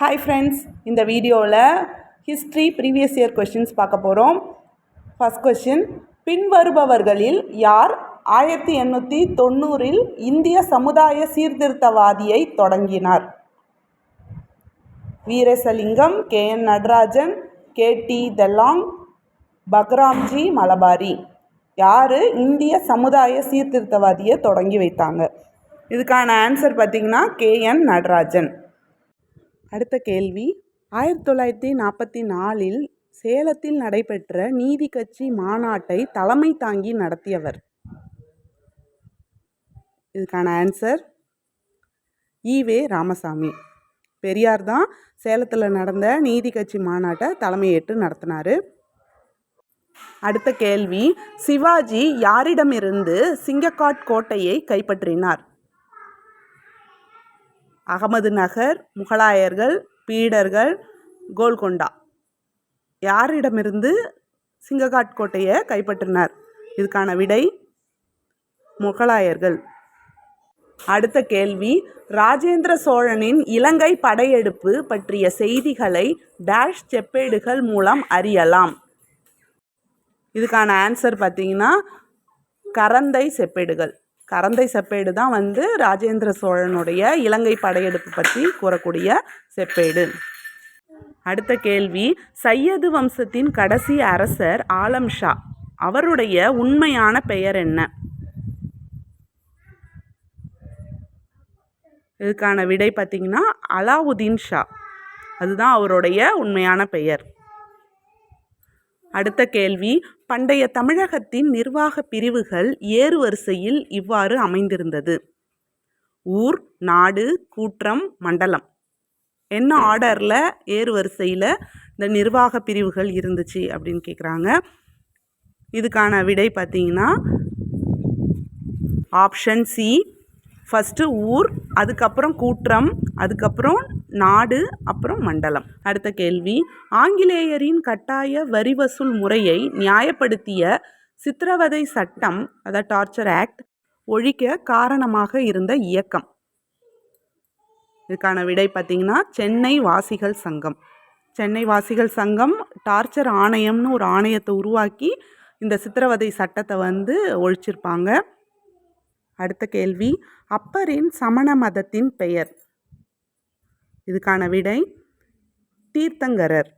Hi friends இந்த வீடியோவில் history previous year questions பார்க்க போகிறோம் ஃபஸ்ட் கொஷின் பின்வருபவர்களில் யார் ஆயிரத்தி எண்ணூற்றி தொண்ணூறில் இந்திய சமுதாய சீர்திருத்தவாதியை தொடங்கினார்? Veerasalingam K N Natarajan K T Telang Behramji Malabari. யார் இந்திய சமுதாய சீர்திருத்தவாதியை தொடங்கி வைத்தாங்க? இதுக்கான ஆன்சர் பார்த்திங்கன்னா கே என் நடராஜன். அடுத்த கேள்வி. ஆயிரத்தி தொள்ளாயிரத்தி நாற்பத்தி நாலில் சேலத்தில் நடைபெற்ற நீதி கட்சி மாநாட்டை தலைமை தாங்கி நடத்தியவர். இதுக்கான ஆன்சர் ஈவே ராமசாமி. பெரியார் தான் சேலத்தில் நடந்த நீதி கட்சி மாநாட்டை தலைமையேற்று நடத்தினார். அடுத்த கேள்வி சிவாஜி யாரிடமிருந்து சிங்கக்காட் கோட்டையை கைப்பற்றினார்? அகமது நகர் முகலாயர்கள் பீடர்கள் கோல்கொண்டா. யாரிடமிருந்து சிங்ககாட் கோட்டையை கைப்பற்றினார்? இதுக்கான விடை முகலாயர்கள். அடுத்த கேள்வி ராஜேந்திர சோழனின் இலங்கை படையெடுப்பு பற்றிய செய்திகளை டேஷ் செப்பேடுகள் மூலம் அறியலாம். இதுக்கான ஆன்சர் பார்த்தீங்கன்னா கரந்தை செப்பேடுகள். கரந்தை செப்பேடு தான் வந்து ராஜேந்திர சோழனுடைய இலங்கை படையெடுப்பு பற்றி கூறக்கூடிய செப்பேடு. அடுத்த கேள்வி சையது வம்சத்தின் கடைசி அரசர் ஆலம் ஷா. அவருடைய உண்மையான பெயர் என்ன? இதுக்கான விடை பார்த்தீங்கன்னா அலாவுதீன் ஷா. அதுதான் அவருடைய உண்மையான பெயர். அடுத்த கேள்வி பண்டைய தமிழகத்தின் நிர்வாக பிரிவுகள் ஏறு வரிசையில் இவ்வாறு அமைந்திருந்தது. ஊர் நாடு கூற்றம் மண்டலம். என்ன ஆர்டரில் ஏறு வரிசையில் இந்த நிர்வாக பிரிவுகள் இருந்துச்சு அப்படின்னு கேட்குறாங்க இதுக்கான விடை பார்த்தீங்கன்னா ஆப்ஷன் சி ஃபஸ்ட்டு ஊர் அதுக்கப்புறம் கூற்றம் அதுக்கப்புறம் நாடு அப்புறம் மண்டலம். அடுத்த கேள்வி. ஆங்கிலேயரின் கட்டாய வரி வசூல் முறையை நியாயப்படுத்திய சித்திரவதை சட்டம் அதாவது டார்ச்சர் ஆக்ட் ஒழிக்க காரணமாக இருந்த இயக்கம். இதுக்கான விடை பார்த்திங்கன்னா சென்னை வாசிகள் சங்கம். சென்னை வாசிகள் சங்கம் டார்ச்சர் ஆணையம்னு ஒரு ஆணையத்தை உருவாக்கி இந்த சித்திரவதை சட்டத்தை வந்து ஒழிச்சிருப்பாங்க. அடுத்த கேள்வி. அப்பரின் சமண மதத்தின் பெயர். இதுக்கான விடை தீர்த்தங்கரர்.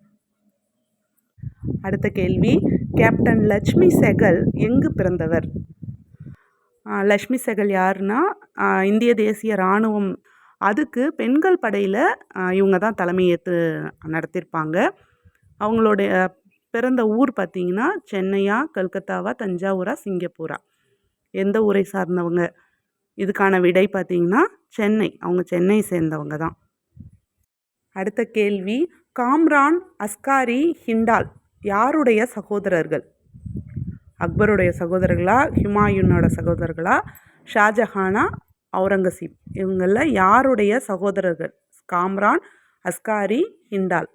அடுத்த கேள்வி. கேப்டன் லட்சுமி செகல் எங்கு பிறந்தவர்? லட்சுமி செகல் யாருன்னா இந்திய தேசிய இராணுவம். அதுக்கு பெண்கள் படையில் இவங்க தான் தலைமையேற்று நடத்தியிருப்பாங்க அவங்களுடைய பிறந்த ஊர் பார்த்திங்கன்னா சென்னையா கல்கத்தாவா தஞ்சாவூரா சிங்கப்பூரா. எந்த ஊரை சார்ந்தவங்க? இதுக்கான விடை பார்த்திங்கன்னா சென்னை. அவங்க சென்னை சேர்ந்தவங்க தான். அடுத்த கேள்வி காம்ரான் அஸ்காரி ஹிண்டால் யாருடைய சகோதரர்கள்? அக்பருடைய சகோதரர்களா ஹுமாயூனோட சகோதரர்களா ஷாஜஹானா அவுரங்கசீப்? இவங்களில் யாருடைய சகோதரர்கள்? காம்ரான் அஸ்காரி ஹிண்டால்.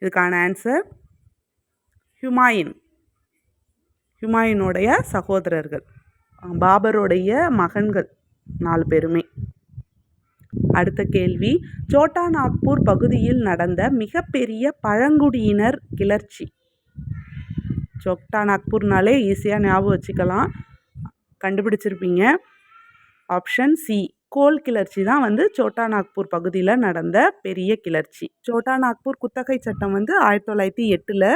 இதுக்கான ஆன்சர் ஹுமாயின். ஹுமாயூனுடைய சகோதரர்கள். பாபருடைய மகன்கள் நாலு பேருமே. அடுத்த கேள்வி சோட்டா நாக்பூர் பகுதியில் நடந்த மிகப்பெரிய பழங்குடியினர் கிளர்ச்சி. சோட்டா நாக்பூர்னாலே ஈஸியாக ஞாபகம் வச்சுக்கலாம். கண்டுபிடிச்சிருப்பீங்க. ஆப்ஷன் சி கோல் கிளர்ச்சி தான் வந்து சோட்டா நாக்பூர் பகுதியில் நடந்த பெரிய கிளர்ச்சி. சோட்டா நாக்பூர் குத்தகை சட்டம் வந்து ஆயிரத்தி தொள்ளாயிரத்தி எட்டில்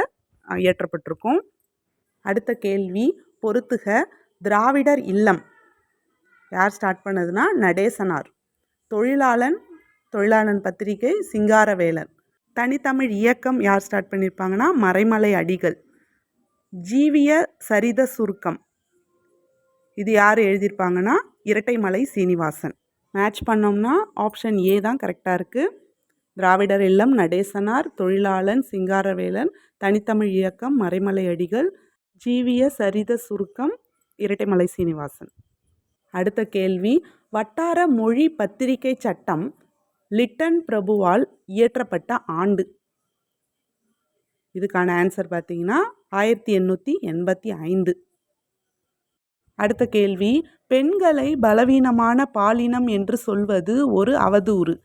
இயற்றப்பட்டிருக்கும். அடுத்த கேள்வி பொறுத்துக திராவிடர் இல்லம். யார் ஸ்டார்ட் பண்ணதுன்னா நடேசனார். தொழிலாளன் தொழிலாளன் பத்திரிகை சிங்காரவேலன். தனித்தமிழ் இயக்கம் யார் ஸ்டார்ட் பண்ணியிருப்பாங்கன்னா மறைமலை அடிகள். ஜீவிய சரித சுருக்கம். இது யார் எழுதியிருப்பாங்கன்னா இரட்டைமலை சீனிவாசன். மேட்ச் பண்ணோம்னா ஆப்ஷன் ஏ தான் கரெக்டாக இருக்குது திராவிடர் இல்லம் நடேசனார் தொழிலாளன் சிங்காரவேலன் தனித்தமிழ் இயக்கம் மறைமலை அடிகள். ஜீவிய சரித சுருக்கம் இரட்டைமலை சீனிவாசன். அடுத்த கேள்வி வட்டார மொழி பத்திரிகை சட்டம் லிட்டன் பிரபுவால் இயற்றப்பட்ட ஆண்டு. இதுக்கான ஆன்சர் பார்த்தீங்கன்னா ஆயிரத்தி எண்ணூற்றி எண்பத்தி ஐந்து. அடுத்த கேள்வி பெண்களை பலவீனமான பாலினம் என்று சொல்வது ஒரு அவதூறு.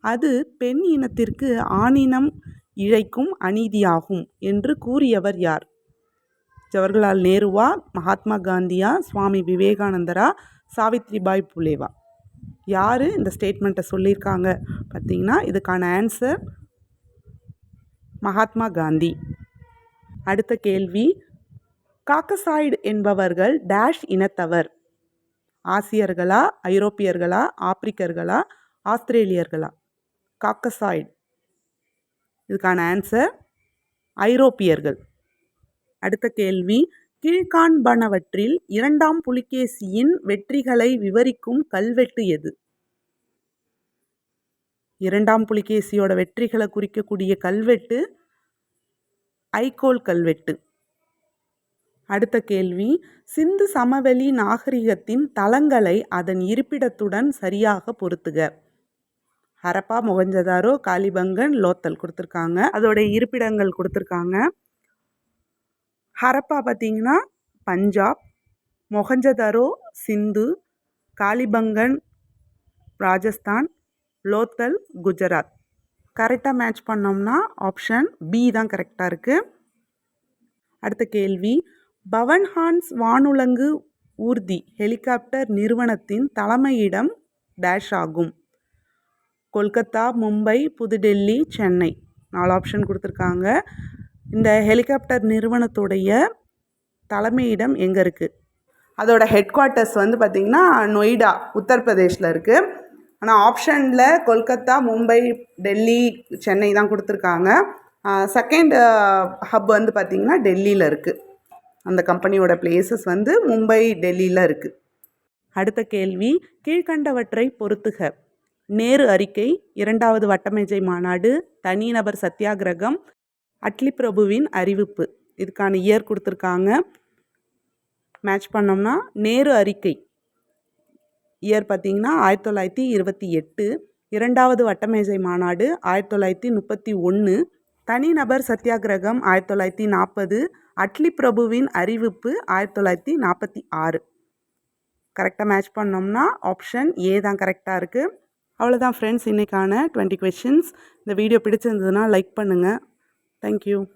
அது பெண் இனத்திற்கு ஆணினம் இழைக்கும் அநீதியாகும் என்று கூறியவர் யார்? ஜவஹர்லால் நேருவா மகாத்மா காந்தியா சுவாமி விவேகானந்தரா சாவித்ரிபாய் புலேவா. யார் இந்த ஸ்டேட்மெண்ட்டை சொல்லியிருக்காங்க? பார்த்தீங்கன்னா இதுக்கான ஆன்சர் மகாத்மா காந்தி. அடுத்த கேள்வி காக்கசாய்டு என்பவர்கள் டேஷ் இனத்தவர். ஆசியர்களா ஐரோப்பியர்களா ஆப்பிரிக்கர்களா ஆஸ்திரேலியர்களா? காக்கசாய்டு. இதுக்கான ஆன்சர் ஐரோப்பியர்கள். அடுத்த கேள்வி. கீழ்காண்பனவற்றில் இரண்டாம் புலிகேசியின் வெற்றிகளை விவரிக்கும் கல்வெட்டு எது? இரண்டாம் புலிகேசியோட வெற்றிகளை குறிக்கக்கூடிய கல்வெட்டு ஐகோல் கல்வெட்டு. அடுத்த கேள்வி. சிந்து சமவெளி நாகரிகத்தின் தளங்களை அதன் இருப்பிடத்துடன் சரியாக பொருத்துக. ஹரப்பா மொகஞ்சதாரோ காலிபங்கன் லோத்தல் கொடுத்துருக்காங்க. அதோட இருப்பிடங்கள் கொடுத்துருக்காங்க. ஹரப்பா பார்த்தீங்கன்னா பஞ்சாப் மொகஞ்சதாரோ சிந்து காலிபங்கன் ராஜஸ்தான் லோத்தல் குஜராத். கரெக்டாக மேட்ச் பண்ணோம்னா ஆப்ஷன் பி தான் கரெக்டாக இருக்குது அடுத்த கேள்வி. பவன் ஹான்ஸ் வானுலங்கு ஊர்தி ஹெலிகாப்டர் நிறுவனத்தின் தலைமையிடம் டேஷ் ஆகும். கொல்கத்தா மும்பை புதுடெல்லி சென்னை. நாலு ஆப்ஷன் கொடுத்துருக்காங்க. இந்த ஹெலிகாப்டர் நிறுவனத்துடைய தலைமையிடம் எங்கே இருக்குது அதோட ஹெட் குவார்ட்டர்ஸ் வந்து பார்த்திங்கன்னா நொய்டா உத்தரப்பிரதேஷில் இருக்குது ஆனால் ஆப்ஷனில் கொல்கத்தா மும்பை டெல்லி சென்னை தான் கொடுத்துருக்காங்க. செகண்ட் ஹப் வந்து பார்த்திங்கன்னா டெல்லியில் இருக்குது அந்த கம்பெனியோட பிளேசஸ் வந்து மும்பை டெல்லியில் இருக்குது அடுத்த கேள்வி கீழ்கண்டவற்றை பொறுத்துக. நேரு அறிக்கை இரண்டாவது வட்டமேஜை மாநாடு தனிநபர் சத்தியாகிரகம் அட்லி பிரபுவின் அறிவிப்பு. இதுக்கான இயர் கொடுத்துருக்காங்க. மேட்ச் பண்ணோம்னா நேரு அறிக்கை. இயர் பார்த்திங்கன்னா ஆயிரத்தி தொள்ளாயிரத்தி இருபத்தி எட்டு. இரண்டாவது வட்டமேசை மாநாடு ஆயிரத்தி தொள்ளாயிரத்தி முப்பத்தி ஒன்று தனிநபர் சத்தியாகிரகம் ஆயிரத்தி தொள்ளாயிரத்தி நாற்பது. அட்லி பிரபுவின் அறிவிப்பு ஆயிரத்தி தொள்ளாயிரத்தி நாற்பத்தி ஆறு. கரெக்டாக மேட்ச் பண்ணோம்னா ஆப்ஷன் ஏ தான் கரெக்டாக இருக்குது அவ்வளோதான் ஃப்ரெண்ட்ஸ் இன்றைக்கான டுவெண்ட்டி கொஷின்ஸ் இந்த வீடியோ பிடிச்சிருந்ததுன்னா லைக் பண்ணுங்கள் Thank you.